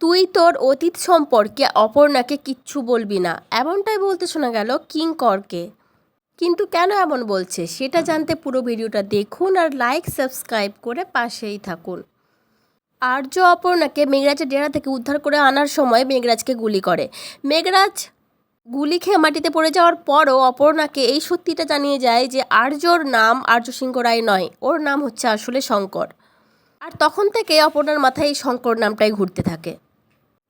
তুই তোর অতীত সম্পর্কে অপর্ণাকে কিচ্ছু বলবি না। এমনটাই বলতে শোনা গেল কিঙ্করকে কিন্তু কেন এমন বলছে সেটা জানতে পুরো ভিডিওটা দেখুন আর লাইক সাবস্ক্রাইব করে পাশেই থাকুন। আর্য অপর্ণাকে মেঘরাজের ডেরা থেকে উদ্ধার করে আনার সময় মেঘরাজকে গুলি করে। মেঘরাজ গুলি খেয়ে মাটিতে পড়ে যাওয়ার পরও অপর্ণাকে এই সত্যিটা জানিয়ে যায় যে আর্যর নাম আর্য সিংহ রায় নয়, ওর নাম হচ্ছে আসলে শঙ্কর। আর তখন থেকে অপর্ণার মাথায় এই শঙ্কর নামটাই ঘুরতে থাকে।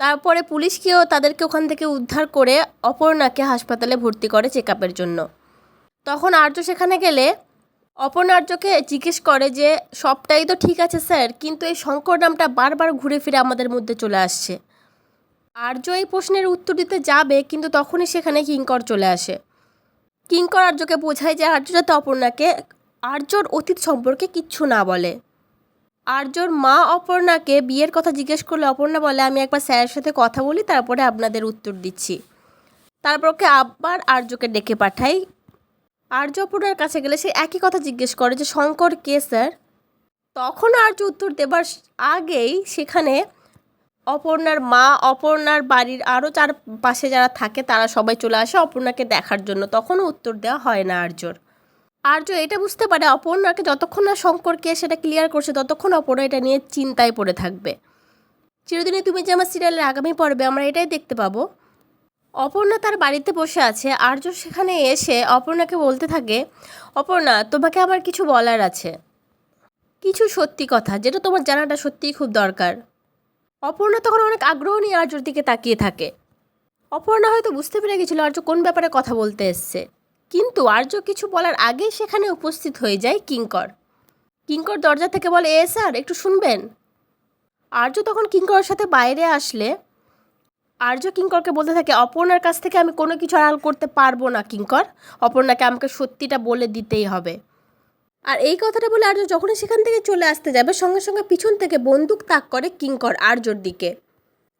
তারপরে পুলিশকেও তাদেরকে ওখান থেকে উদ্ধার করে অপর্ণাকে হাসপাতালে ভর্তি করে চেক আপের জন্য। তখন আর্য সেখানে গেলে অপর্ণা আর্যকে জিজ্ঞেস করে যে, সবটাই তো ঠিক আছে স্যার, কিন্তু এই শঙ্কর নামটা বারবার ঘুরে ফিরে আমাদের মধ্যে চলে আসছে। আর্য এই প্রশ্নের উত্তর দিতে যাবে, কিন্তু তখনই সেখানে কিঙ্কর চলে আসে। কিঙ্কর আর্যকে বোঝায় যে, আর্য যাতে অপর্ণাকে, আর্যর অতীত সম্পর্কে কিচ্ছু না বলে। আর্যর মা অপর্ণাকে বিয়ের কথা জিজ্ঞেস করলে অপর্ণা বলে, আমি একবার স্যারের সাথে কথা বলি, তারপরে আপনাদের উত্তর দিচ্ছি। তারপর ওকে আবার আর্যকে ডেকে পাঠাই। আর্য অপর্ণার কাছে গেলে সে একই কথা জিজ্ঞেস করে যে, শঙ্কর কে, স্যার? তখন আর্য উত্তর দেবার আগেই সেখানে অপর্ণার মা, অপর্ণার বাড়ির আরও চারপাশে যারা থাকে, তারা সবাই চলে আসে অপর্ণাকে দেখার জন্য। তখনও উত্তর দেওয়া হয় না আর্যর আর্য এটা বুঝতে পারে অপর্ণাকে যতক্ষণ না শঙ্করকে সেটা ক্লিয়ার করছে, ততক্ষণ অপর্ণা এটা নিয়ে চিন্তায় পড়ে থাকবে। চিরদিনে তুমি যে আমার সিরিয়ালের আগামী পর্বে আমরা এটাই দেখতে পাবো। অপর্ণা তার বাড়িতে বসে আছে, আর্য সেখানে এসে অপর্ণাকে বলতে থাকে, অপর্ণা, তোমাকে আমার কিছু বলার আছে। কিছু সত্যি কথা, যেটা তোমার জানাটা সত্যিই খুব দরকার। অপর্ণা তখন অনেক আগ্রহ নিয়ে আর্যর দিকে তাকিয়ে থাকে। অপর্ণা হয়তো বুঝতে পেরে গেছিল আর্য কোন ব্যাপারে কথা বলতে এসছে। কিন্তু আর্য কিছু বলার আগেই সেখানে উপস্থিত হয়ে যায় কিঙ্কর। কিঙ্কর দরজা থেকে বলে, এ স্যার, একটু শুনবেন? আর্য তখন কিঙ্করের সাথে বাইরে আসলে। আর্য কিঙ্করকে বলতে থাকে, অপর্ণার কাছ থেকে আমি কোনো কিছু আড়াল করতে পারব না কিঙ্কর। অপর্ণাকে আমাকে সত্যিটা বলে দিতেই হবে। আর এই কথাটা বলে আর্য যখনই সেখান থেকে চলে আসতে যাবে, সঙ্গে সঙ্গে পিছন থেকে বন্দুক তাক করে কিঙ্কর আর্যর দিকে।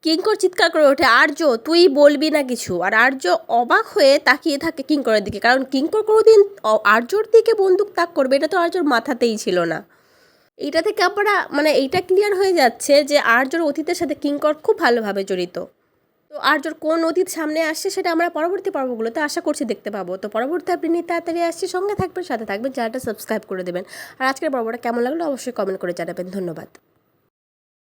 কিঙ্কর চিৎকার করে ওঠে, আর্য, তুই বলবি না কিছু। আর আর্য অবাক হয়ে তাকিয়ে থাকে কিঙ্করের দিকে, কারণ কিঙ্কর কোনোদিন আর্যর দিকে বন্দুক তাক করবে, এটা তো আর্যর মাথাতেই ছিল না। এইটা থেকে আমরা মানে এইটা ক্লিয়ার হয়ে যাচ্ছে যে আর্যর অতীতের সাথে কিঙ্কর খুব ভালোভাবে জড়িত। তো আর্যর কোন অতীত সামনে আসছে সেটা আমরা পরবর্তী পর্বগুলোতে আশা করছি দেখতে পাবো। তো পরবর্তী আপনি নিয়ে তাড়াতাড়ি আসছে, সঙ্গে থাকবেন, সাথে থাকবেন, চ্যানেলটা সাবস্ক্রাইব করে দেবেন। আর আজকের পর্বটা কেমন লাগল অবশ্যই কমেন্ট করে জানাবেন। ধন্যবাদ।